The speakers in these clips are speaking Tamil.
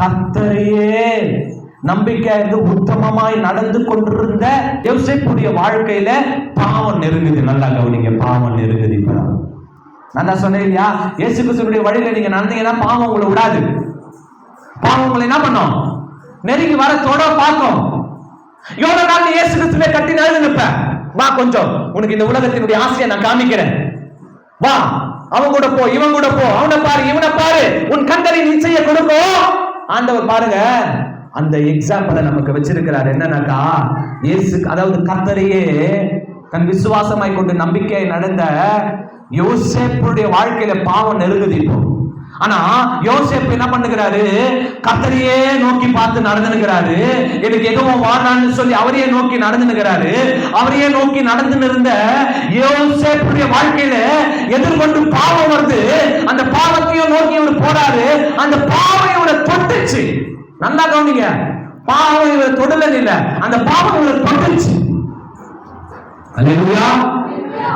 கத்தரையே நம்பிக்கை இருந்து உத்தமமாய் நடந்து கொண்டிருந்த யோசிப்புடைய வாழ்க்கையில பாவம் நெருங்குது. நல்லா கவனிங்க பாவம் நெருங்குது இப்ப. நான் தான் சொன்னேன் இல்லையா? இயேசு கிறிஸ்துடைய வழியில நீங்க நடந்தீங்கன்னா பாவம் உங்களை விடாது. பாவம் உங்களை என்ன பண்ணும்? நெருங்கி வர தொட பார்க்கும். எவ்வளவு நாள் இயேசு கிறிஸ்துவே கட்டி நடந்து நிற்ப? வா கொஞ்சம். உனக்கு இந்த உலகத்தினுடைய ஆசையை நான் காமிக்கிறேன். வா அவன் கூட போ இவன் கூட போ. அவனை பாரு இவனை பாரு. உன் கண்களின் ஆண்டவர் பாருங்க அந்த எக்ஸாம்பிளை நமக்கு வச்சிருக்கிறார். என்னன்னாக்கா இயேசு அதாவது கர்த்தரையே தன் விசுவாசமாய் கொண்டு நம்பிக்கையை நடந்த யோசேப்புடைய வாழ்க்கையில பாவம் நெருங்குது இப்போ. ஆனா யோசேப் என்ன பண்ணுகிறாரு? கத்தரையே நோக்கி பார்த்து நடந்துனுகிறாரு. எனக்கு எதுவும் வாடான்னு சொல்லி அவரையே நோக்கி நடந்துனுகிறாரு. அவரையே நோக்கி நடந்து இருந்த யோசேப்புடைய வாழ்க்கையில எதிர்கொண்டு பாவம் வருது. அந்த பாவத்தையும் நோக்கி அவர் போறாரு. அந்த பாவம் இவரை தொட்டுச்சு நல்லா கவனிங்க. பாவம் இவரை தொடல இல்ல. அந்த பாவம் இவரை தொட்டுச்சு அல்லேலூயா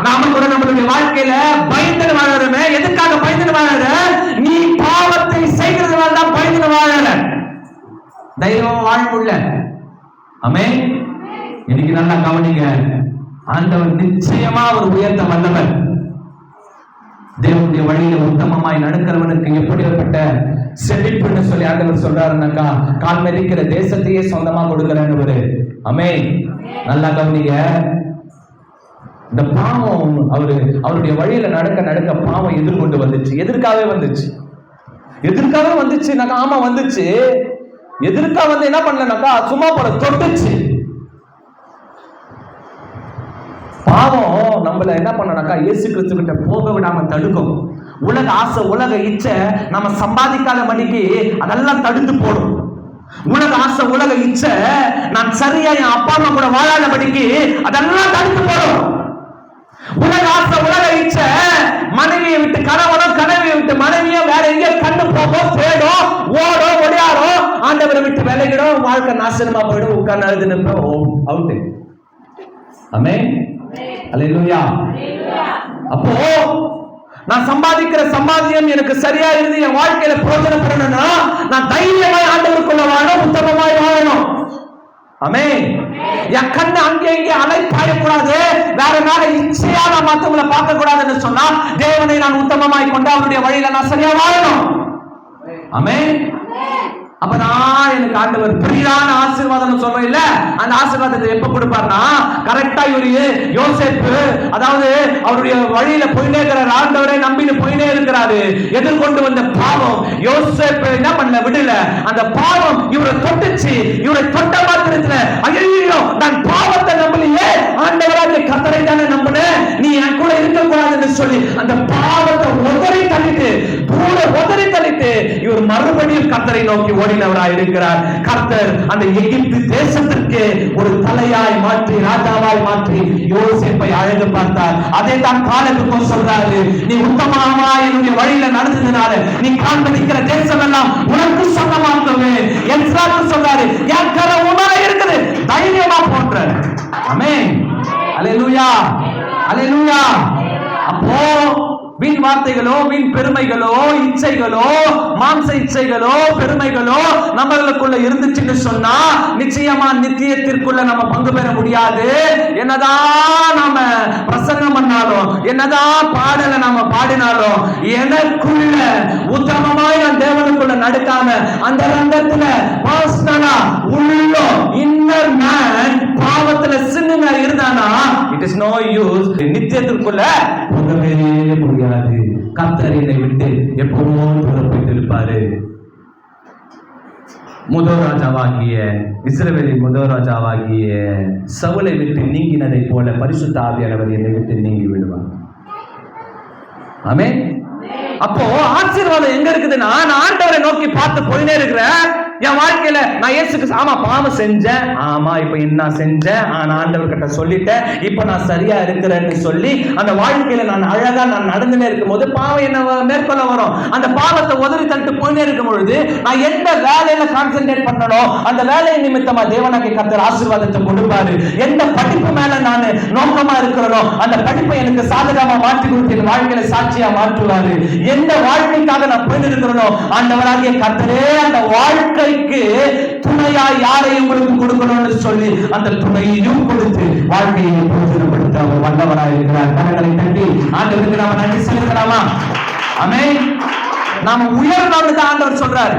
நாம கூட நம்மளுடைய வாழ்க்கையில பயந்து வாழறமே. எதுக்காக பயந்து வாழற? நீ பாவத்தை செய்கிறதுனால தான் பயந்து வாழற. தைரியமா வாழ முடியல. அமே இன்னைக்கு நல்லா கவனிங்க. ஆண்டவர் நிச்சயமா அவர் உயர்த்த வல்லவர். தேவனுடைய வழியில உத்தமமாய் நடக்கிறவனுக்கு எப்படிப்பட்ட செழிப்புன்னு சொல்லி ஆண்டவர் சொல்றாருன்னாக்கா கால் மிதிக்கிற தேசத்தையே சொந்தமா கொடுக்கிறேன்னு அமே நல்லா கவனிங்க. இந்த பாவம் அவரு அவருடைய வழியில நடக்க நடக்க பாவம் எதிர்கொண்டு வந்துச்சு. எதிர்க்காவே வந்துச்சு. எதிர்க்காவே வந்துச்சு நாங்க ஆமா வந்துச்சு. எதிர்க்கா வந்து என்ன பண்ணலனாக்கா சும்மா போல தொட்டுச்சு. பாவம் நம்மள என்ன பண்ணனாக்கா இயேசு கிறிஸ்து கிட்ட போக விடாம தடுக்கும். உலக ஆசை உலக இச்சை நம்ம சம்பாதிக்காத மணிக்கு அதெல்லாம் தடுத்து போடும். உலக ஆசை உலக இச்சை நான் சரியா என் அப்பா அம்மா கூட வாழாதபடிக்கு அதெல்லாம் தடுத்து போடும். உலக ஆசை உலக இச்சை மனைவியை விட்டு கணவனோ கனவியை விட்டு மனைவியோ வேற எங்கேயோ கண்ணு போகும் தேடும் ஓடும் ஒடியாடும் ஆண்டவரை விட்டு விலகிடும் வாழ்க்கை நாசனமா போயிடும் உட்கார்ந்து அழுது நிற்போம். அவுட்டு அமே அலையிலுயா அப்போ நான் சம்பாதிக்கிற சம்பாத்தியம் எனக்கு சரியா இருந்து என் வாழ்க்கையில பிரயோஜனப்படணும்னா நான் தைரியமாய் ஆண்டவருக்குள்ள வாழணும் உத்தமமாய் வாழணும். அமே என் கண்ணு அங்கே இங்கே அலைப்பாயக்கூடாது. வேற மேல இச்சையா நான் மத்தவங்களை பார்க்க கூடாதுன்னு சொன்னா தேவனை நான் உத்தமமாய் கொண்டு அவருடைய வழியில நான் சரியா வாழணும். அமே அப்பதான் எனக்கு ஆண்டவர் பிரியான ஆசீர்வாதம் சொல்றோம் இல்ல அந்த ஆசீர்வாதத்தை எப்ப கொடுப்பார்னா கரெக்டா இவரு யோசேப்பு அதாவது அவருடைய வழியில போயிட்டே இருக்கிறார் ஆண்டவரை நம்பின்னு போயிட்டே இருக்கிறாரு எதிர்கொண்டு வந்த பாவம் யோசிப்பு என்ன பண்ணல விடல. அந்த பாவம் இவரை தொட்டுச்சு இவரை தொட்ட மாத்திரத்துல ஐயோ நான் பாவத்தை நம்பலையே ஆண்டவராக கத்தரை தானே நம்பினேன். நீ என் கூட இருக்க கூடாதுன்னு சொல்லி அந்த பாவம் உதறி தள்ளிட்டு கூட உதறி தள்ளிட்டு இவர் மறுபடியும் கத்தரை நோக்கி ஓடினவராய் இருக்கிறார். கர்த்தர் அந்த எகிப்து தேசத்திற்கு ஒரு தலையாய் மாற்றி ராஜாவாய் மாற்றி யோசேப்பை அழகு பார்த்தார். அதை தான் காலத்துக்கும் சொல்றாரு நீ உத்தமமா என்னுடைய வழியில நடந்ததுனால நீ காண்பிக்கிற தேசம் எல்லாம் உனக்கு சொந்தமாக்கவே எக்ஸாக்கு சொல்றாரு என் கரை உணர இருக்குது. தைரியமா போன்ற அமே அலையலூயா அலையலூயா அப்போ வீண் வார்த்தைகளோ வீண் பெருமைகளோ இச்சைகளோ மாம்ச இச்சைகளோ பெருமைகளோ நம்மளுக்குள்ள இருந்துச்சுன்னு சொன்னா நிச்சயமா நித்தியத்திற்குள்ள நம்ம பங்கு பெற முடியாது. என்னதான் நாம பிரசங்கம் பண்ணாலும் என்னதான் பாடலை நாம பாடினாலும் எனக்குள்ள உத்தமமாய் நான் தேவனுக்குள்ள நடக்காம அந்த ரங்கத்துல பர்சனலா உள்ளோ இன்னர் மேன் பாவத்துல சின்ன இருந்தானா? இட் இஸ் நோ யூஸ் நித்தியத்திற்குள்ள போகவே முடியாது. கர்த்தர் என்னை விட்டு எப்பவும் தூரப்பட்டு இருப்பாரு முதல் ராஜாவாகிய இஸ்ரவேலின் முதல் ராஜாவாகிய சவுலை விட்டு நீங்கினதை போல பரிசுத்த ஆவியானவர் என்னை விட்டு நீங்கி விடுவார். ஆமே அப்போ ஆசீர்வாதம் எங்க இருக்குதுன்னா நான் ஆண்டவரை நோக்கி பார்த்து போயினே இருக்கிறேன். என் வாழ்க்கையில நான் இயேசுக்கு ஆமா பாவம் செஞ்சேன். ஆமா இப்ப என்ன செஞ்சேன்? நான் ஆண்டவர் கிட்ட சொல்லிட்டேன். இப்ப நான் சரியா இருக்கிறேன்னு சொல்லி அந்த வாழ்க்கையில நான் அழகா நான் நடந்துனே இருக்கும்போது பாவம் என்ன மேற்கொள்ள வரும். அந்த பாவத்தை உதறி தட்டு போயினே இருக்கும் பொழுது நான் எந்த வேலையில கான்சென்ட்ரேட் பண்ணணும் அந்த வேலை நிமித்தமா தேவனாக்கி கத்தர் ஆசீர்வாதத்தை கொடுப்பாரு. எந்த படிப்பு மேல நான் நோக்கமா இருக்கிறனோ அந்த படிப்பை எனக்கு சாதகமா மாற்றி கொடுத்து என் வாழ்க்கையில சாட்சியா மாற்றுவாரு. எந்த வாழ்க்கைக்காக நான் புரிந்திருக்கிறனோ ஆண்டவராகிய கர்த்தரே அந்த வாழ்க்கைக்கு துணையா யாரை உங்களுக்கு கொடுக்கணும்னு சொல்லி அந்த துணையையும் கொடுத்து வாழ்க்கையை பிரயோஜனப்படுத்த அவர் வல்லவராய் இருக்கிறார். கரங்களை தட்டி ஆண்டவருக்கு நாம நன்றி செலுத்தலாமா? அமே நாம உயர்ந்தவனுக்கு ஆண்டவர் சொல்றாரு.